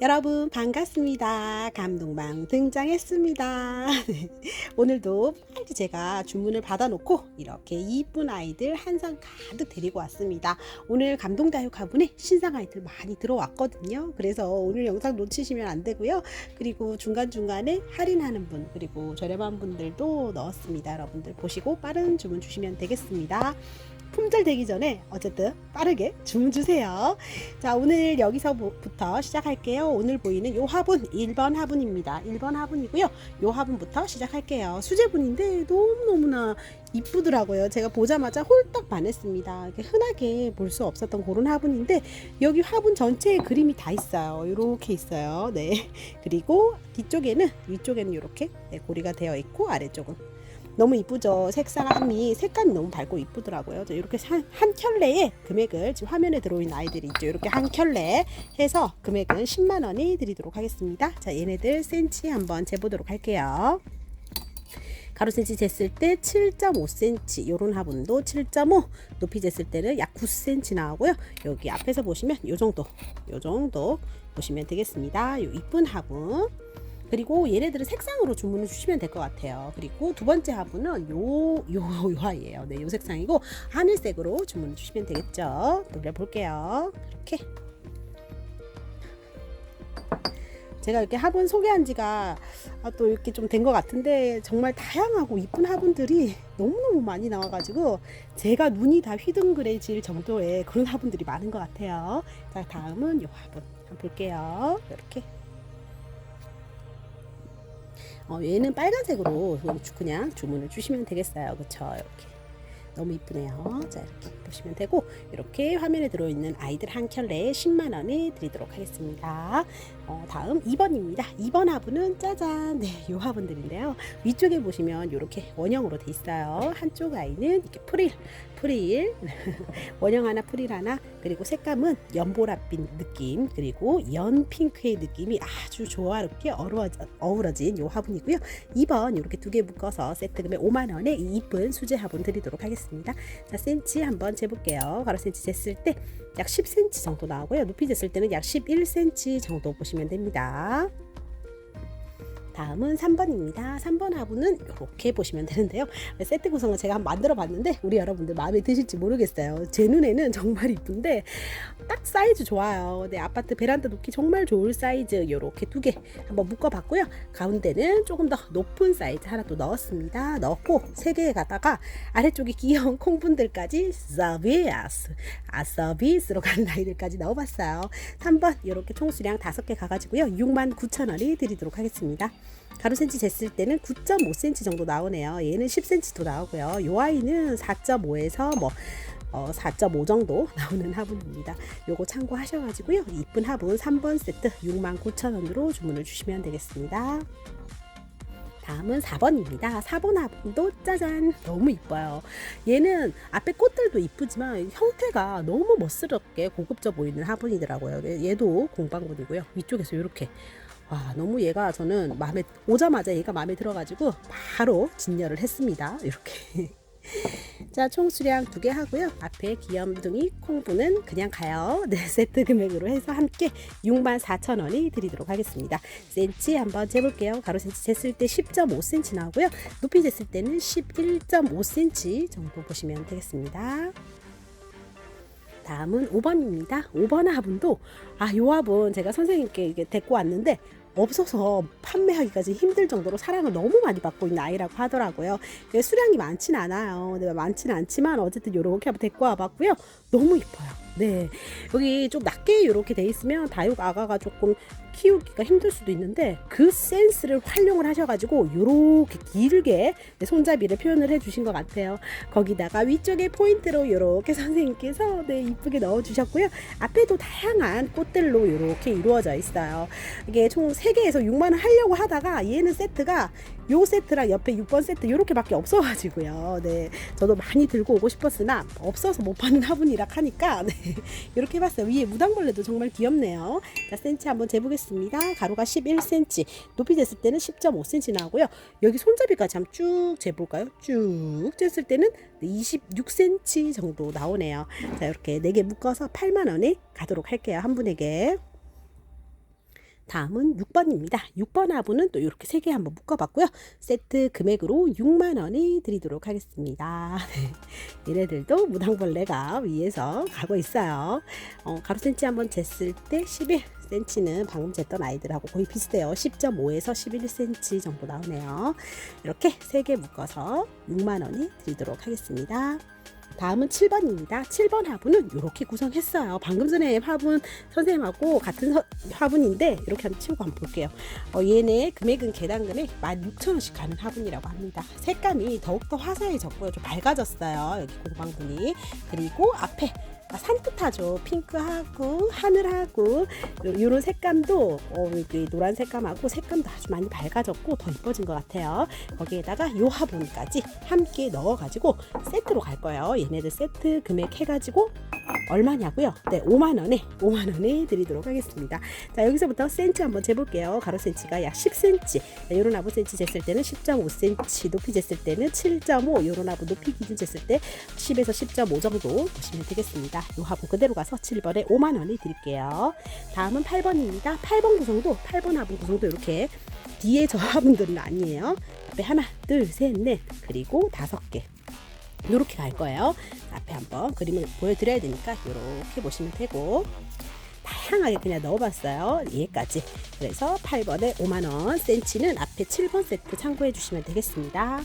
여러분 반갑습니다. 감동방 등장했습니다. 네, 오늘도 빨리 제가 주문을 받아놓고 이렇게 이쁜 아이들 한 상 가득 데리고 왔습니다. 오늘 감동다육 화분에 신상 아이들 많이 들어왔거든요. 그래서 오늘 영상 놓치시면 안 되고요. 그리고 중간중간에 할인하는 분 그리고 저렴한 분들도 넣었습니다. 여러분들 보시고 빠른 주문 주시면 되겠습니다. 품절 되기 전에 어쨌든 빠르게 주문 주세요. 자, 오늘 여기서부터 시작할게요. 오늘 보이는 요 화분 1번 화분입니다. 1번 화분이고요. 요 화분부터 시작할게요. 수제분인데 너무너무나 이쁘더라고요. 제가 보자마자 홀딱 반했습니다. 흔하게 볼 수 없었던 그런 화분인데 여기 화분 전체에 그림이 다 있어요. 이렇게 있어요. 네. 그리고 뒤쪽에는 위쪽에는 이렇게 네, 고리가 되어 있고 아래쪽은 너무 이쁘죠. 색상이 색감이 너무 밝고 이쁘더라고요. 저 이렇게 한, 한 켤레에 금액을 지금 화면에 들어있는 아이들이 있죠. 이렇게 한 켤레 해서 금액은 10만 원이 드리도록 하겠습니다. 자, 얘네들 센치 한번 재보도록 할게요. 가로 센치 쟀을 때 7.5cm 요런 화분도 7.5 높이 쟀을 때는 약 9cm 나오고요. 여기 앞에서 보시면 요 정도 요 정도 보시면 되겠습니다. 요 이쁜 화분 그리고 얘네들은 색상으로 주문을 주시면 될 것 같아요. 그리고 두 번째 화분은 요, 요, 요 아이예요. 네, 요 색상이고 하늘색으로 주문을 주시면 되겠죠. 돌려볼게요. 이렇게. 제가 이렇게 화분 소개한 지가 아, 또 이렇게 좀 된 것 같은데 정말 다양하고 이쁜 화분들이 너무너무 많이 나와가지고 제가 눈이 다 휘둥그레질 정도의 그런 화분들이 많은 것 같아요. 자, 다음은 요 화분 한번 볼게요. 이렇게. 어, 얘는 빨간색으로 그냥 주문을 주시면 되겠어요. 그쵸? 이렇게. 너무 이쁘네요. 자, 이렇게 보시면 되고, 이렇게 화면에 들어있는 아이들 한 켤레에 10만원에 드리도록 하겠습니다. 어, 다음 2번입니다. 2번 화분은 짜잔. 네, 요 화분들인데요. 위쪽에 보시면 이렇게 원형으로 돼 있어요. 한쪽 아이는 이렇게 프릴, 프릴. 원형 하나, 프릴 하나. 그리고 색감은 연보랏빛 느낌, 그리고 연핑크의 느낌이 아주 조화롭게 어우러져, 어우러진 요 화분이고요. 2번 이렇게 두 개 묶어서 세트 금액 5만원에 이 이쁜 수제 화분 드리도록 하겠습니다. 자, 센치 한번 재볼게요. 가로 센치 쟀을 때 약 10cm 정도 나오고요. 높이 쟀을 때는 약 11cm 정도 보시면 됩니다. 다음은 3번입니다. 3번 화분은 이렇게 보시면 되는데요. 세트 구성을 제가 한번 만들어 봤는데 우리 여러분들 마음에 드실지 모르겠어요. 제 눈에는 정말 이쁜데 딱 사이즈 좋아요. 네, 아파트 베란다 놓기 정말 좋을 사이즈 이렇게 두 개 한번 묶어 봤고요. 가운데는 조금 더 높은 사이즈 하나 또 넣었습니다. 넣고 세 개에 가다가 아래쪽에 귀여운 콩분들까지 서비스 아 서비스로 가는 아이들까지 넣어봤어요. 3번 이렇게 총수량 5개 가가지고요. 6만 9천 원이 드리도록 하겠습니다. 가로 센치 쟀을 때는 9.5cm 정도 나오네요. 얘는 10cm도 나오고요. 요 아이는 4.5에서 뭐 어, 4.5 정도 나오는 화분입니다. 요거 참고하셔가지고요. 이쁜 화분 3번 세트 69,000원으로 주문을 주시면 되겠습니다. 다음은 4번입니다. 4번 화분도 짜잔 너무 이뻐요. 얘는 앞에 꽃들도 이쁘지만 형태가 너무 멋스럽게 고급져 보이는 화분이더라고요. 얘도 공방분이고요. 위쪽에서 이렇게 와 너무 얘가 저는 마음에 오자마자 얘가 마음에 들어가지고 바로 진열을 했습니다. 이렇게 자, 총 수량 두 개 하고요. 앞에 귀염둥이 콩분은 그냥 가요. 네, 세트 금액으로 해서 함께 64,000원이 드리도록 하겠습니다. 센치 한번 재볼게요. 가로 센치 쟀을 때 10.5cm 나오고요. 높이 쟀을 때는 11.5cm 정도 보시면 되겠습니다. 다음은 5번입니다. 5번 화분도 아, 요 화분 제가 선생님께 이게 데리고 왔는데 없어서 판매하기까지 힘들 정도로 사랑을 너무 많이 받고 있는 아이라고 하더라고요. 수량이 많진 않아요. 네, 많진 않지만 어쨌든 이렇게 한번 데리고 와봤고요. 너무 이뻐요. 네, 여기 좀 낮게 이렇게 돼 있으면 다육 아가가 조금 키우기가 힘들 수도 있는데 그 센스를 활용을 하셔가지고 이렇게 길게 손잡이를 표현을 해주신 것 같아요. 거기다가 위쪽에 포인트로 이렇게 선생님께서 네 이쁘게 넣어주셨고요. 앞에도 다양한 꽃들로 이렇게 이루어져 있어요. 이게 총 3개에서 6만 원 하려고 하다가 얘는 세트가 요 세트랑 옆에 6번 세트 이렇게밖에 없어가지고요. 네, 저도 많이 들고 오고 싶었으나 없어서 못 파는 화분이라 하니까 네, 이렇게 해봤어요. 위에 무당벌레도 정말 귀엽네요. 자, 센치 한번 재보겠습니다. 가로가 11cm, 높이 쟀을 때는 10.5cm 나오고요. 여기 손잡이까지 한번 쭉 재볼까요? 쭉 쟀을 때는 26cm 정도 나오네요. 자, 이렇게 4개 묶어서 8만 원에 가도록 할게요. 한 분에게. 다음은 6번입니다. 6번 화분은 또 이렇게 세 개 한번 묶어봤고요. 세트 금액으로 6만 원이 드리도록 하겠습니다. 네. 얘네들도 무당벌레가 위에서 가고 있어요. 어, 가로 센치 한번 쟀을 때 11cm는 방금 쟀던 아이들하고 거의 비슷해요. 10.5에서 11cm 정도 나오네요. 이렇게 세 개 묶어서 6만 원이 드리도록 하겠습니다. 다음은 7번입니다. 7번 화분은 이렇게 구성했어요. 방금 전에 화분 선생님하고 같은 서- 화분인데 이렇게 한번 치우고 한번 볼게요. 어, 얘네 금액은 개당 금액 16,000원씩 가는 화분이라고 합니다. 색감이 더욱더 화사해졌고요. 좀 밝아졌어요. 여기 공방분이. 그리고 앞에 아, 산뜻하죠. 핑크하고 하늘하고 이런 색감도 어, 노란 색감하고 색감도 아주 많이 밝아졌고 더 이뻐진 것 같아요. 거기에다가 요 화분까지 함께 넣어가지고 세트로 갈 거예요. 얘네들 세트 금액 해가지고 얼마냐고요? 네, 5만 원에 5만 원에 드리도록 하겠습니다. 자 여기서부터 센치 한번 재볼게요. 가로 센치가 약 10cm. 자, 요런 아부 센치 쟀을 때는 10.5cm, 높이 쟀을 때는 7.5. 요런 아부 높이 기준 쟀을 때 10에서 10.5 정도 보시면 되겠습니다. 요 화분 그대로 가서 7번에 5만 원에 드릴게요. 다음은 8번입니다. 8번 구성도 8번 화분 구성도 이렇게 뒤에 저 화분들은 아니에요. 앞에 하나, 둘, 셋, 넷 그리고 다섯 개. 이렇게 갈 거예요. 앞에 한번 그림을 보여드려야 되니까 이렇게 보시면 되고 다양하게 그냥 넣어봤어요. 얘까지. 그래서 8번에 5만원, 센치는 앞에 7번 세트 참고해 주시면 되겠습니다.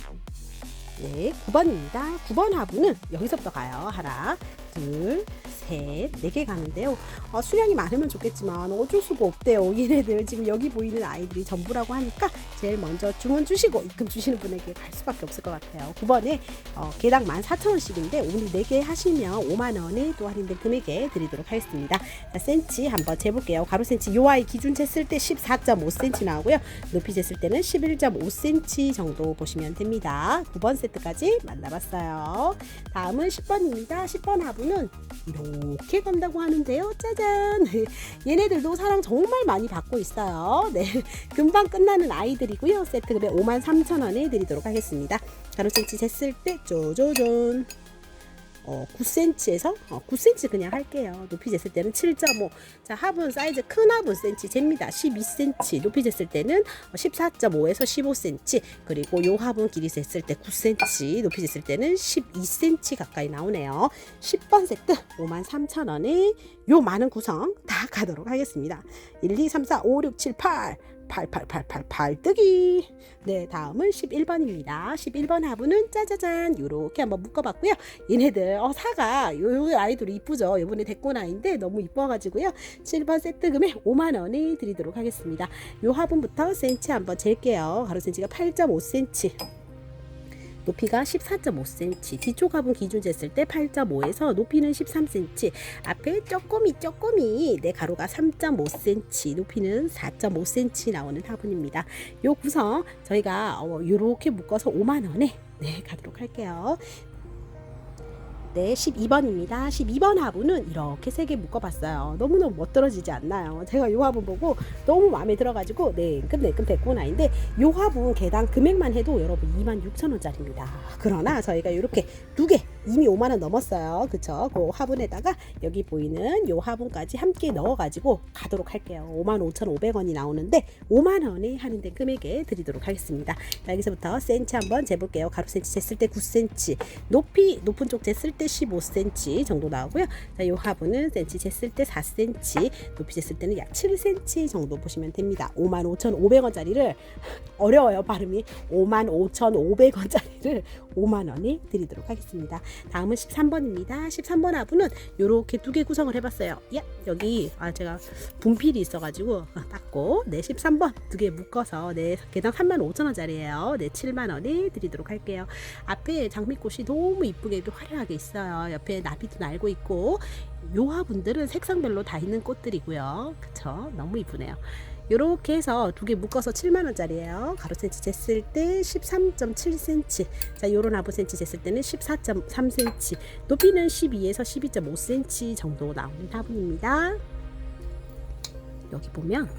네, 9번입니다. 9번 화분은 여기서부터 가요. 하나, 둘, 셋, 네 개 가는데요. 어, 수량이 많으면 좋겠지만 어쩔 수가 없대요. 얘네들 지금 여기 보이는 아이들이 전부라고 하니까 제일 먼저 주문 주시고 입금 주시는 분에게 갈 수밖에 없을 것 같아요. 9번에 어, 개당 14,000원씩인데 오늘 4개 하시면 5만 원에 또 할인된 금액에 드리도록 하겠습니다. 자, 센치 한번 재볼게요. 가로 센치 요 아이 기준 쟀을 때 14.5cm 나오고요. 높이 쟀을 때는 11.5cm 정도 보시면 됩니다. 9번 세트까지 만나봤어요. 다음은 10번입니다. 10번 하부는 이 렇게 간다고 하는데요. 짜잔! 얘네들도 사랑 정말 많이 받고 있어요. 네. 금방 끝나는 아이들이고요. 세트 금액 53,000원에 드리도록 하겠습니다. 가로 센치 쟀을 때 쪼조존. 어, 9cm에서 어, 9cm 그냥 할게요. 높이 쟀을 때는 7.5. 자, 화분 사이즈 큰 화분 센치 잽니다. 12cm. 높이 쟀을 때는 14.5에서 15cm. 그리고 요 화분 길이 쟀을 때 9cm. 높이 쟀을 때는 12cm 가까이 나오네요. 10번 세트 53,000원에 요 많은 구성 다 가도록 하겠습니다. 1, 2, 3, 4, 5, 6, 7, 8. 8888 뜨기. 네, 다음은 11번입니다. 11번 화분은 짜자잔 요렇게 한번 묶어봤고요. 얘네들 어 사가 요, 요 아이들이 이쁘죠. 요번에 데리고 나인데 너무 이뻐가지고요. 7번 세트 금액 5만 원에 드리도록 하겠습니다. 요 화분부터 센치 한번 잴게요. 가로 센치가 8.5cm. 높이가 14.5cm, 뒤쪽 화분 기준 쟀을 때 8.5에서 높이는 13cm, 앞에 쪼꼬미 쪼꼬미 네 가로가 3.5cm, 높이는 4.5cm 나오는 화분입니다. 요 구성 저희가 어, 요렇게 묶어서 5만 원에 네 가도록 할게요. 네, 12번입니다. 12번 화분은 이렇게 세 개 묶어봤어요. 너무너무 멋들어지지 않나요? 제가 이 화분 보고 너무 마음에 들어가지고 네, 끝내끔 데리고 나인데 이 화분 개당 금액만 해도 여러분 26,000원짜리입니다. 그러나 저희가 이렇게 두 개 이미 5만 원 넘었어요. 그쵸? 그 화분에다가 여기 보이는 이 화분까지 함께 넣어가지고 가도록 할게요. 55,500원이 나오는데 5만 원에 할인된 금액에 드리도록 하겠습니다. 자, 여기서부터 센치 한번 재볼게요. 가로 센치 쟀을 때 9cm, 높이 높은 쪽 쟀을 때 15cm 정도 나오고요. 자, 이 화분은 센치 쟀을 때 4cm, 높이 쟀을 때는 약 7cm 정도 보시면 됩니다. 55,500원짜리를 어려워요 발음이 55,500원짜리를 5만 원에 드리도록 하겠습니다. 다음은 13번입니다. 13번 화분은 이렇게 두 개 구성을 해봤어요. 야 여기 아 제가 분필이 있어가지고 아, 닦고 네 13번 두 개 묶어서 네 개당 3만 5천 원짜리예요. 네 7만 원에 드리도록 할게요. 앞에 장미꽃이 너무 이쁘게도 화려하게 있어요. 옆에 나비도 날고 있고 요 화분들은 색상별로 다 있는 꽃들이고요. 그쵸? 너무 이쁘네요. 이렇게 해서 두 개 묶어서 7만 원짜리예요. 가로 센치 쟀을 때 13.7cm. 자, 요런 하부 센치 쟀을 때는 14.3cm. 높이는 12에서 12.5cm 정도 나오는 화분입니다. 여기 보면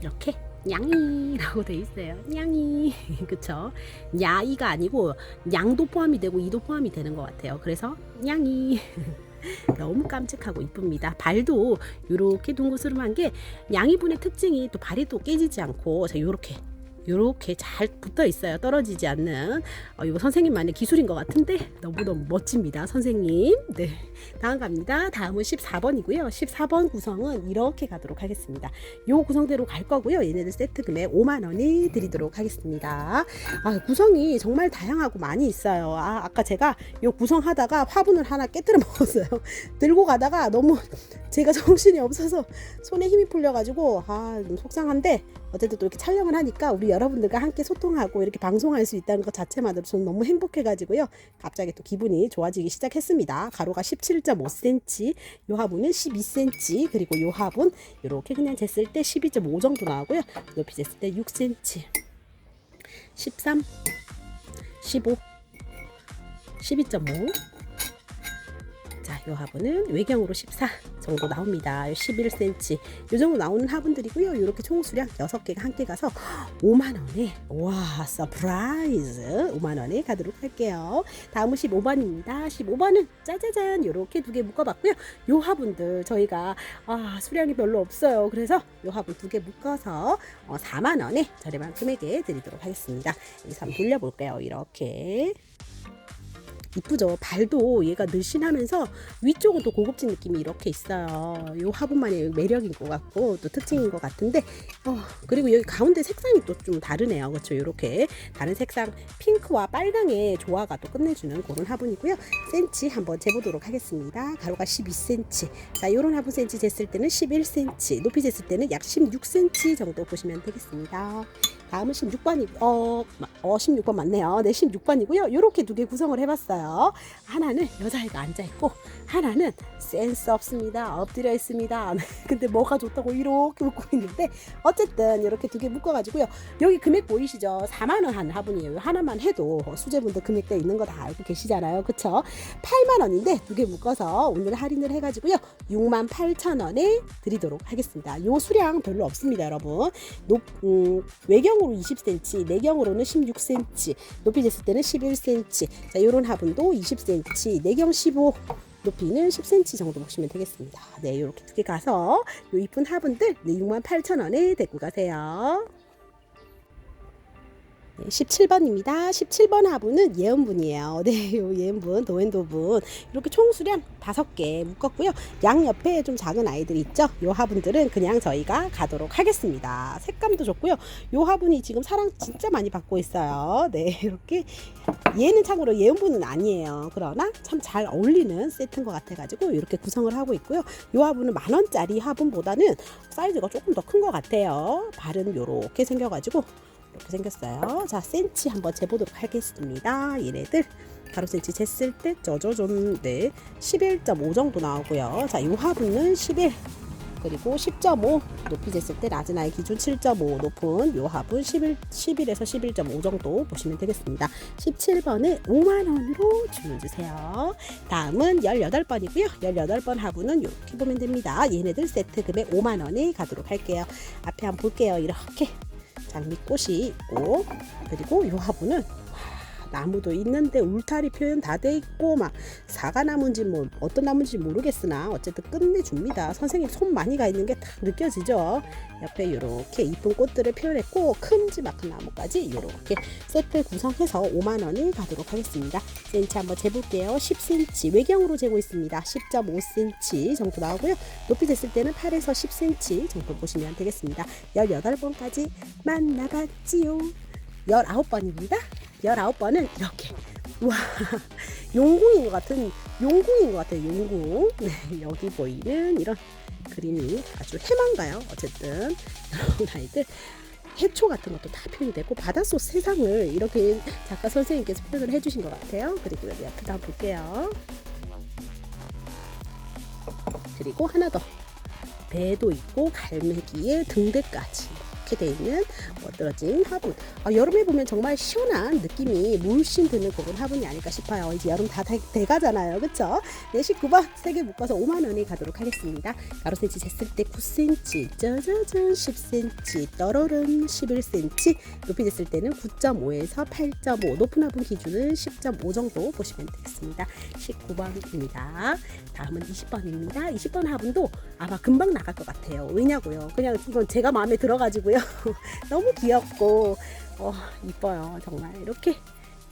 이렇게 냥이라고 돼 있어요. 냥이. 그쵸? 야이가 아니고 양도 포함이 되고 이도 포함이 되는 것 같아요. 그래서 냥이. 너무 깜찍하고 이쁩니다. 발도 이렇게 둥그스름한 게 양이분의 특징이 또 발이 또 깨지지 않고 자 요렇게 요렇게 잘 붙어 있어요. 떨어지지 않는 어, 이거 선생님만의 기술인 것 같은데 너무너무 멋집니다. 선생님. 네. 다음 갑니다. 다음은 14번이고요. 14번 구성은 이렇게 가도록 하겠습니다. 요 구성대로 갈 거고요. 얘네들 세트 금액 5만 원이 드리도록 하겠습니다. 아, 구성이 정말 다양하고 많이 있어요. 아, 아까 제가 요 구성하다가 화분을 하나 깨뜨려 먹었어요. 들고 가다가 너무 제가 정신이 없어서 손에 힘이 풀려가지고 아, 좀 속상한데 어쨌든 또 이렇게 촬영을 하니까 우리 여러분들과 함께 소통하고 이렇게 방송할 수 있다는 것 자체만으로 저는 너무 행복해가지고요. 갑자기 또 기분이 좋아지기 시작했습니다. 가로가 17.5cm, 요 화분은 12cm, 그리고 요 화분 이렇게 그냥 쟀을 때 12.5 정도 나오고요. 높이 쟀을 때 6cm, 13, 15, 12.5. 자, 요 화분은 외경으로 14 정도 나옵니다. 11cm. 요 정도 나오는 화분들이고요. 이렇게 총 수량 6개가 함께 가서 5만 원에 와, 서프라이즈. 5만 원에 가도록 할게요. 다음은 15번입니다. 15번은 짜자잔 요렇게 두 개 묶어 봤고요. 요 화분들 저희가 아, 수량이 별로 없어요. 그래서 요 화분 두 개 묶어서 어, 4만 원에 저렴한 금액에 드리도록 하겠습니다. 여기서 한번 돌려 볼게요. 이렇게 이쁘죠. 발도 얘가 늘씬하면서 위쪽은 또 고급진 느낌이 이렇게 있어요. 이 화분만의 매력인 것 같고 또 특징인 것 같은데 어, 그리고 여기 가운데 색상이 또 좀 다르네요. 그렇죠. 이렇게 다른 색상 핑크와 빨강의 조화가 또 끝내주는 그런 화분이고요. 센치 한번 재보도록 하겠습니다. 가로가 12cm. 자, 이런 화분 센치 쟀을 때는 11cm, 높이 쟀을 때는 약 16cm 정도 보시면 되겠습니다. 다음은 16번이 어, 마- 어 16번 맞네요. 네, 16번이고요. 이렇게 두 개 구성을 해봤어요. 하나는 여자애가 앉아 있고 하나는 센스 없습니다. 엎드려 있습니다. 근데 뭐가 좋다고 이렇게 묶고 있는데 어쨌든 이렇게 두 개 묶어가지고요. 여기 금액 보이시죠? 4만 원 한 화분이에요. 하나만 해도 수제분들 금액대 있는 거 다 알고 계시잖아요. 그쵸? 8만 원인데 두 개 묶어서 오늘 할인을 해가지고요. 6만 8천 원에 드리도록 하겠습니다. 요 수량 별로 없습니다, 여러분. 높, 음, 외경 으로 20cm, 내경으로는 16cm, 높이 쟀을 때는 11cm. 자, 요런 화분도 20cm, 내경 15. 높이는 10cm 정도 보시면 되겠습니다. 네, 이렇게 두 개 가서 요 이쁜 화분들 네, 68,000원에 데리고 가세요. 네, 17번입니다. 17번 화분은 예은분이에요. 네, 요 예은분, 도엔도분. 이렇게 총 수량 5개 묶었고요. 양 옆에 좀 작은 아이들 있죠? 요 화분들은 그냥 저희가 가도록 하겠습니다. 색감도 좋고요. 요 화분이 지금 사랑 진짜 많이 받고 있어요. 네, 이렇게. 얘는 참고로 예은분은 아니에요. 그러나 참 잘 어울리는 세트인 것 같아가지고 이렇게 구성을 하고 있고요. 요 화분은 만 원짜리 화분보다는 사이즈가 조금 더 큰 것 같아요. 발은 요렇게 생겨가지고 이렇게 생겼어요. 자, 센치 한번 재보도록 하겠습니다. 얘네들 가로 센치 쟀을 때 네, 11.5 정도 나오고요. 자, 이 화분은 11 그리고 10.5 높이 쟀을 때 낮은 아이 기준 7.5 높은 요 화분 11, 11에서 11.5 정도 보시면 되겠습니다. 17번에 5만 원으로 주문 주세요. 다음은 18번이고요. 18번 화분은 이렇게 보면 됩니다. 얘네들 세트 금액 5만 원에 가도록 할게요. 앞에 한번 볼게요. 이렇게 장미꽃이 있고 그리고 요 화분은 와, 나무도 있는데 울타리 표현 다 돼 있고 막 사과나무인지 뭐 어떤 나무인지 모르겠으나 어쨌든 끝내줍니다. 선생님 손 많이 가 있는 게딱 느껴지죠. 옆에 이렇게 이쁜 꽃들을 표현했고 큼지막한 나무까지 이렇게 세트 구성해서 5만 원을 가도록 하겠습니다. 센치 한번 재볼게요. 10cm 외경으로 재고 있습니다. 10.5cm 정도 나오고요. 높이 쟀을 때는 8에서 10cm 정도 보시면 되겠습니다. 18번까지 만나봤지요. 19번입니다. 19번은 이렇게 와 용궁인 것 같은 용궁인 것 같아요. 용궁. 네, 여기 보이는 이런 그림이 아주 해만가요. 어쨌든 이런 아이들 해초 같은 것도 다 표현이 되고 바닷속 세상을 이렇게 작가 선생님께서 표현을 해주신 것 같아요. 그리고 여기 앞에다 한번 볼게요. 그리고 하나 더 배도 있고 갈매기의 등대까지 이렇게 돼 있는 멋들어진 화분. 아, 여름에 보면 정말 시원한 느낌이 물씬 드는 그런 화분이 아닐까 싶어요. 이제 여름 다 돼, 돼가잖아요. 그쵸? 네, 19번 세개 묶어서 5만 원에 가도록 하겠습니다. 가로 센치 쟀을 때 9cm, 짜자잔 10cm, 떨어른 11cm, 높이 쟀을 때는 9.5에서 8.5, 높은 화분 기준은 10.5 정도 보시면 되겠습니다. 19번입니다. 다음은 20번입니다. 20번 화분도 아마 금방 나갈 것 같아요. 왜냐고요? 그냥 이건 제가 마음에 들어가지고요. 너무 귀엽고 어, 이뻐요. 정말 이렇게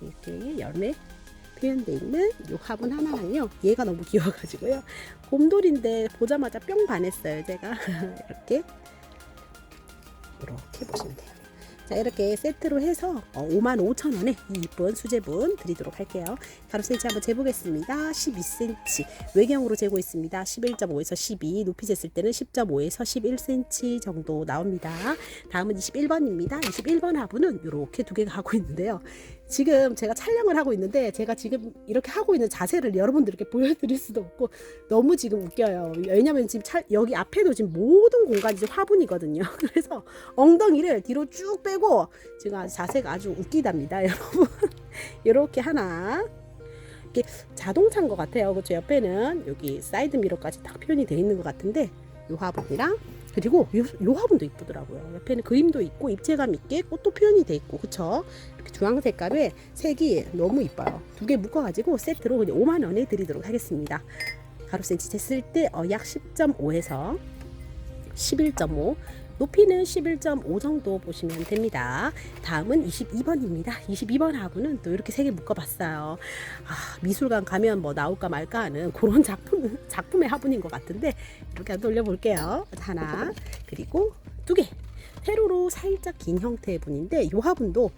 이렇게 열매 표현돼 있는 이 화분 하나는요. 얘가 너무 귀여워가지고요. 곰돌인데 보자마자 뿅 반했어요. 제가 이렇게 이렇게 보시면 돼요. 자 이렇게 세트로 해서 55,000원에 이 이쁜 수제분 드리도록 할게요. 가로 센치 한번 재보겠습니다. 12cm 외경으로 재고 있습니다. 11.5에서 12 높이 쟀을 때는 10.5에서 11cm 정도 나옵니다. 다음은 21번입니다. 21번 화분은 이렇게 두 개가 하고 있는데요. 지금 제가 촬영을 하고 있는데 제가 지금 이렇게 하고 있는 자세를 여러분들께 보여드릴 수도 없고 너무 지금 웃겨요. 왜냐면 지금 차, 여기 앞에도 지금 모든 공간이 지금 화분이거든요. 그래서 엉덩이를 뒤로 쭉 빼고 지금 자세가 아주 웃기답니다, 여러분. 이렇게 하나. 이게 자동차인 것 같아요. 그렇죠? 옆에는 여기 사이드 미러까지 딱 표현이 되어 있는 것 같은데 이 화분이랑 그리고 요, 요 화분도 이쁘더라고요. 옆에는 그림도 있고 입체감 있게 꽃도 표현이 돼 있고 그쵸? 이렇게 주황 색깔의 색이 너무 이뻐요. 두 개 묶어가지고 세트로 그냥 5만 원에 드리도록 하겠습니다. 가로 센치 쟀을 때약 10.5에서 11.5 높이는 11.5 정도 보시면 됩니다. 다음은 22번입니다. 22번 화분은 또 이렇게 세 개 묶어봤어요. 아, 미술관 가면 뭐 나올까 말까 하는 그런 작품, 작품의 화분인 것 같은데 이렇게 돌려볼게요. 하나, 그리고 두 개. 세로로 살짝 긴 형태의 분인데 이 화분도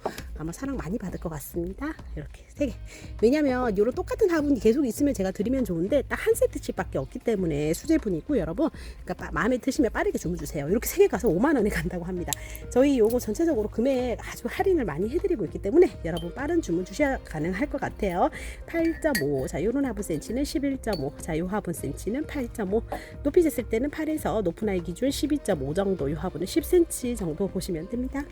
아마 사랑 많이 받을 것 같습니다. 이렇게 세 개. 왜냐면 이런 똑같은 화분이 계속 있으면 제가 드리면 좋은데 딱 한 세트씩밖에 없기 때문에 수제분이고 여러분 그러니까 빠- 마음에 드시면 빠르게 주문 주세요. 이렇게 세 개 가서 5만 원에 간다고 합니다. 저희 요거 전체적으로 금액 아주 할인을 많이 해드리고 있기 때문에 여러분 빠른 주문 주셔야 가능할 것 같아요. 8.5. 자, 요런 화분 센치는 11.5. 자, 요 화분 센치는 8.5. 높이 쟀을 때는 8에서 높은 아이 기준 12.5 정도. 요 화분은 10cm 정도 보시면 됩니다.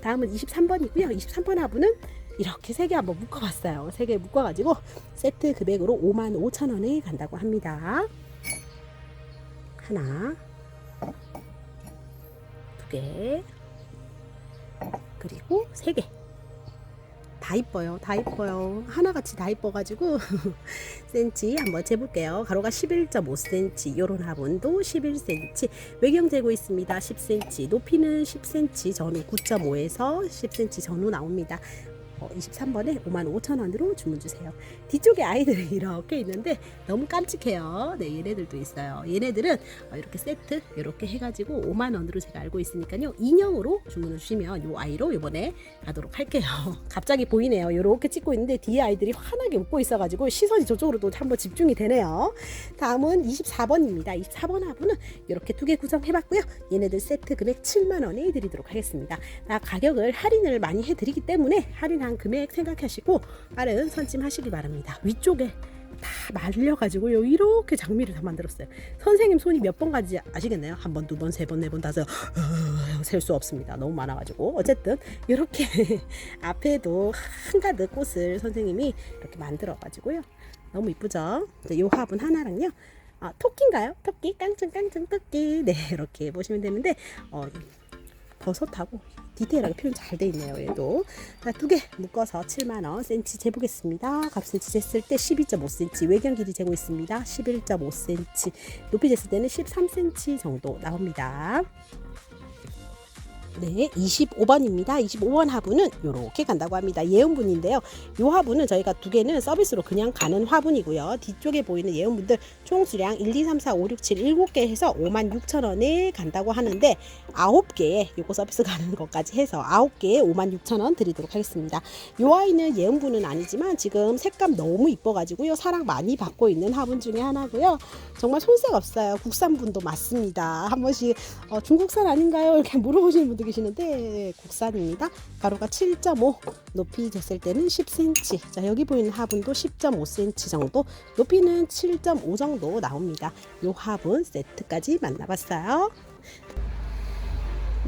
다음은 23번이고요. 23번 화분은 이렇게 세 개 한번 묶어봤어요. 세 개 묶어가지고 세트 금액으로 5만 5천 원에 간다고 합니다. 하나, 두 개, 그리고 세 개. 다 이뻐요. 다 이뻐요. 하나같이 다 이뻐가지고 센치 한번 재볼게요. 가로가 11.5cm, 요런 화분도 11cm, 외경 재고 있습니다. 10cm, 높이는 10cm, 전후 9.5에서 10cm 전후 나옵니다. 어, 23번에 55,000원으로 주문 주세요. 뒤쪽에 아이들이 이렇게 있는데 너무 깜찍해요. 네, 얘네들도 있어요. 얘네들은 어, 이렇게 세트 이렇게 해가지고 5만 원으로 제가 알고 있으니까요. 인형으로 주문을 주시면 요 아이로 이번에 가도록 할게요. 갑자기 보이네요. 이렇게 찍고 있는데 뒤에 아이들이 환하게 웃고 있어가지고 시선이 저쪽으로 또 한번 집중이 되네요. 다음은 24번입니다. 24번 화분은 이렇게 두 개 구성해봤고요. 얘네들 세트 금액 7만 원에 드리도록 하겠습니다. 나 가격을 할인을 많이 해드리기 때문에 할인 한 금액 생각하시고 빠른 선찜하시기 바랍니다. 위쪽에 다 말려가지고 요 이렇게 장미를 다 만들었어요. 선생님 손이 몇 번 가지 아시겠나요? 한 번, 두 번, 세 번, 네 번, 다섯 셀 수 없습니다. 너무 많아가지고 어쨌든 이렇게 앞에도 한가득 꽃을 선생님이 이렇게 만들어가지고요 너무 이쁘죠? 이 화분 하나랑요. 아, 토끼인가요? 토끼 깡충깡충 토끼 네 이렇게 보시면 되는데 어, 버섯하고 디테일하게 표현 잘 돼 있네요. 얘도 두 개 묶어서 7만 원 센치 재보겠습니다. 값 센치 쟀을 때 12.5cm 외경 길이 재고 있습니다. 11.5cm 높이 쟀을 때는 13cm 정도 나옵니다. 네, 25번입니다. 25번 화분은 이렇게 간다고 합니다. 예온분인데요. 이 화분은 저희가 두 개는 서비스로 그냥 가는 화분이고요. 뒤쪽에 보이는 예온분들 총 수량 1, 2, 3, 4, 5, 6, 7, 7개 해서 5만 6천 원에 간다고 하는데 9개에 요거 서비스 가는 것까지 해서 9개에 5만 6천 원 드리도록 하겠습니다. 이 아이는 예온분은 아니지만 지금 색감 너무 이뻐가지고요. 사랑 많이 받고 있는 화분 중에 하나고요. 정말 손색 없어요. 국산분도 맞습니다. 한 번씩 어, 중국산 아닌가요? 이렇게 물어보시는 분들 네, 국산입니다. 가로가 7.5, 높이 쟀을 때는 10cm. 자 여기 보이는 화분도 10.5cm 정도, 높이는 7.5 정도 나옵니다. 요 화분 세트까지 만나봤어요.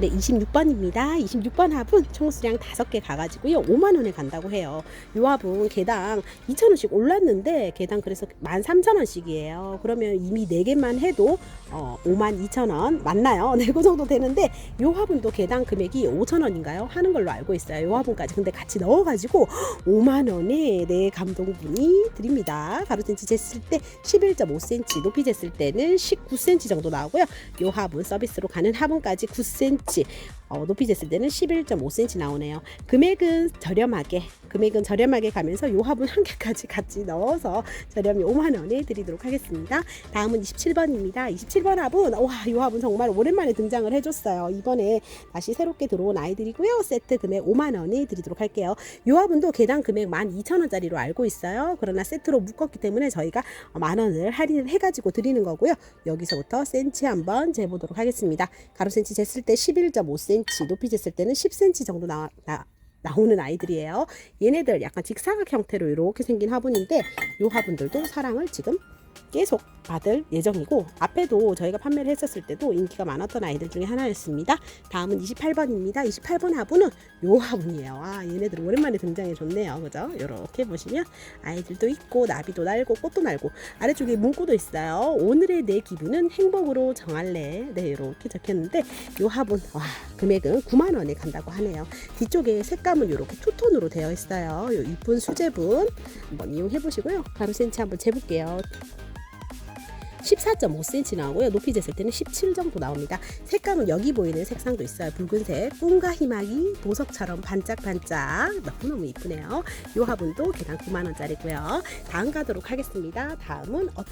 네, 26번입니다. 26번 합은 총 수량 5개 가가지고요. 5만 원에 간다고 해요. 요 합은 개당 2천 원씩 올랐는데 개당 그래서 13,000원씩이에요. 그러면 이미 4개만 해도 어, 5만 2천 원 맞나요? 네, 그 정도 되는데 요 화분도 개당 금액이 5천 원인가요? 하는 걸로 알고 있어요. 요 화분까지 근데 같이 넣어가지고 5만 원에 네 감동분이 드립니다. 가로센치 쟀을 때 11.5cm, 높이 쟀을 때는 19cm 정도 나오고요. 요 화분 서비스로 가는 화분까지 9cm, Sì. 어, 높이 쟀을 때는 11.5cm 나오네요. 금액은 저렴하게, 금액은 저렴하게 가면서 요 화분 한 개까지 같이 넣어서 저렴히 5만 원에 드리도록 하겠습니다. 다음은 27번입니다. 27번 화분, 와, 이 화분 정말 오랜만에 등장을 해줬어요. 이번에 다시 새롭게 들어온 아이들이고요. 세트 금액 5만 원에 드리도록 할게요. 이 화분도 개당 금액 12,000원짜리로 알고 있어요. 그러나 세트로 묶었기 때문에 저희가 만 원을 할인을 해가지고 드리는 거고요. 여기서부터 센치 한번 재보도록 하겠습니다. 가로 센치 쟀을 때 11.5cm, 높이 쟀을 때는 10cm 정도 나, 나 나오는 아이들이에요. 얘네들 약간 직사각 형태로 이렇게 생긴 화분인데 이 화분들도 사랑을 지금 계속 받을 예정이고 앞에도 저희가 판매를 했었을 때도 인기가 많았던 아이들 중에 하나였습니다. 다음은 28번입니다. 28번 화분은 요 화분이에요. 아 얘네들 오랜만에 등장해 줬네요. 그죠? 이렇게 보시면 아이들도 있고 나비도 날고 꽃도 날고 아래쪽에 문구도 있어요. 오늘의 내 기분은 행복으로 정할래. 네 이렇게 적혔는데 요 화분 와 금액은 9만 원에 간다고 하네요. 뒤쪽에 색감은 이렇게 투톤으로 되어 있어요. 요 이쁜 수제분 한번 이용해 보시고요. 가로 센치 한번 재볼게요. 14.5cm 나오고요. 높이 쟀을 때는 17 정도 나옵니다. 색감은 여기 보이는 색상도 있어요. 붉은색, 꿈과 희망이 보석처럼 반짝반짝 너무너무 이쁘네요. 이 화분도 개당 9만원짜리고요. 다음 가도록 하겠습니다. 다음은 어...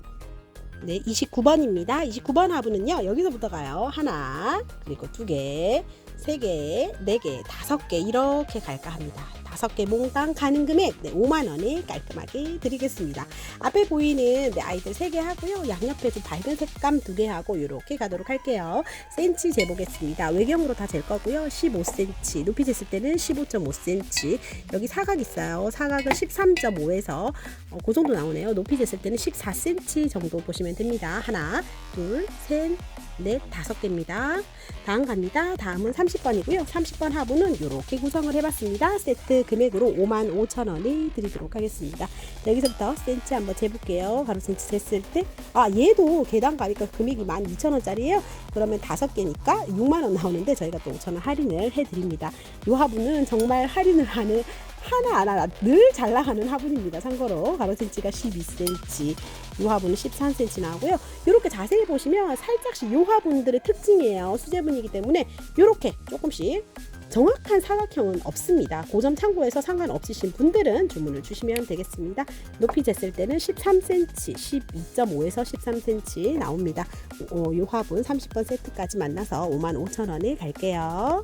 네, 29번입니다. 29번 화분은요. 여기서부터 가요. 하나, 그리고 두 개, 세 개, 네 개, 다섯 개 이렇게 갈까 합니다. 다섯 개 몽땅 가는 금액 네, 5만 원에 깔끔하게 드리겠습니다. 앞에 보이는 네, 아이들 세 개 하고요. 양옆에 좀 밝은 색감 두 개 하고 이렇게 가도록 할게요. 센치 재보겠습니다. 외경으로 다 잴 거고요. 15cm, 높이 쟀을 때는 15.5cm. 여기 사각 있어요. 사각은 13.5에서 어, 그 정도 나오네요. 높이 쟀을 때는 14cm 정도 보시면 됩니다. 하나, 둘, 셋, 넷, 다섯 개입니다. 다음 갑니다. 다음은 30번이고요. 30번 화분은 이렇게 구성을 해봤습니다. 세트 금액으로 5만 5천 원에 드리도록 하겠습니다. 여기서부터 센치 한번 재볼게요. 가로 센치 쟀을 때, 아 얘도 개당 가니까 금액이 1만 2천 원짜리예요. 그러면 다섯 개니까 6만 원 나오는데 저희가 또 5천 원 할인을 해드립니다. 이 화분은 정말 할인을 하는 하나하나 늘 잘 나가는 화분입니다. 참고로 가로 센치가 12cm, 이 화분은 13cm 나오고요. 이렇게 자세히 보시면 살짝씩 이 화분들의 특징이에요. 수제분이기 때문에 이렇게 조금씩 정확한 사각형은 없습니다. 고점 참고해서 상관없으신 분들은 주문을 주시면 되겠습니다. 높이 쟀을 때는 13cm, 12.5에서 13cm 나옵니다. 어, 이 화분 30번 세트까지 만나서 55,000원에 갈게요.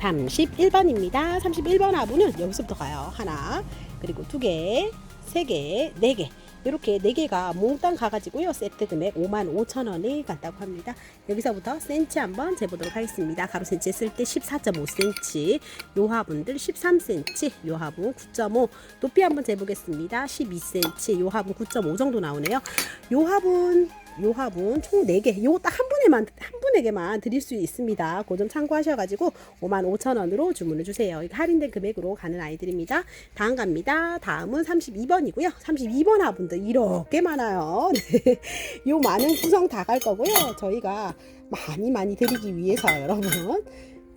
31번입니다. 31번 화분은 여기서부터 가요. 하나, 그리고 두 개, 세 개, 네 개. 이렇게 네 개가 몽땅 가가지고요. 세트 금액 5만 5천 원이 간다고 합니다. 여기서부터 센치 한번 재보도록 하겠습니다. 가로 센치 했을 때 14.5cm, 요 화분들 13cm, 요 화분 9.5, 높이 한번 재보겠습니다. 12cm, 요 화분 9.5 정도 나오네요. 요 화분 요 화분 총 4개 요거 딱 한 분에만 한 분에게만 드릴 수 있습니다. 그 점 참고하셔가지고 5만 5천 원으로 주문을 주세요. 할인된 금액으로 가는 아이들입니다. 다음 갑니다. 다음은 32번이고요. 32번 화분들 이렇게 많아요. 네. 요 많은 구성 다 갈 거고요. 저희가 많이 많이 드리기 위해서 여러분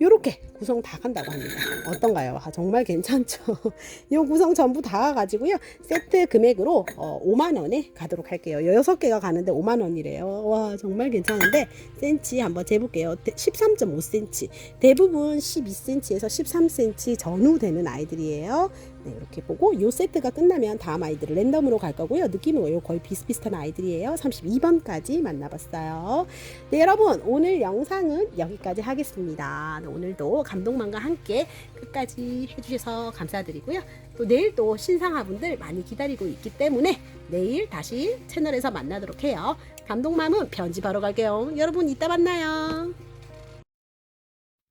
요렇게 구성 다 간다고 합니다. 어떤가요? 아, 정말 괜찮죠? 이 구성 전부 다 가지고요. 세트 금액으로 어, 5만 원에 가도록 할게요. 6개가 가는데 5만 원이래요. 와, 정말 괜찮은데 센치 한번 재볼게요. 13.5cm. 대부분 12cm에서 13cm 전후 되는 아이들이에요. 네, 이렇게 보고 요 세트가 끝나면 다음 아이들을 랜덤으로 갈 거고요. 느낌은 요 거의 비슷비슷한 아이들이에요. 32번까지 만나봤어요. 네, 여러분 오늘 영상은 여기까지 하겠습니다. 네, 오늘도 감동만과 함께 끝까지 해주셔서 감사드리고요. 또 내일 또 신상화분들 많이 기다리고 있기 때문에 내일 다시 채널에서 만나도록 해요. 감동맘은 편집하러 갈게요. 여러분 이따 만나요.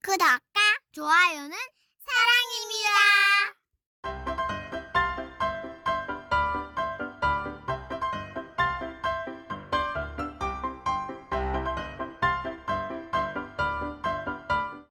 구독과 좋아요는 사랑입니다.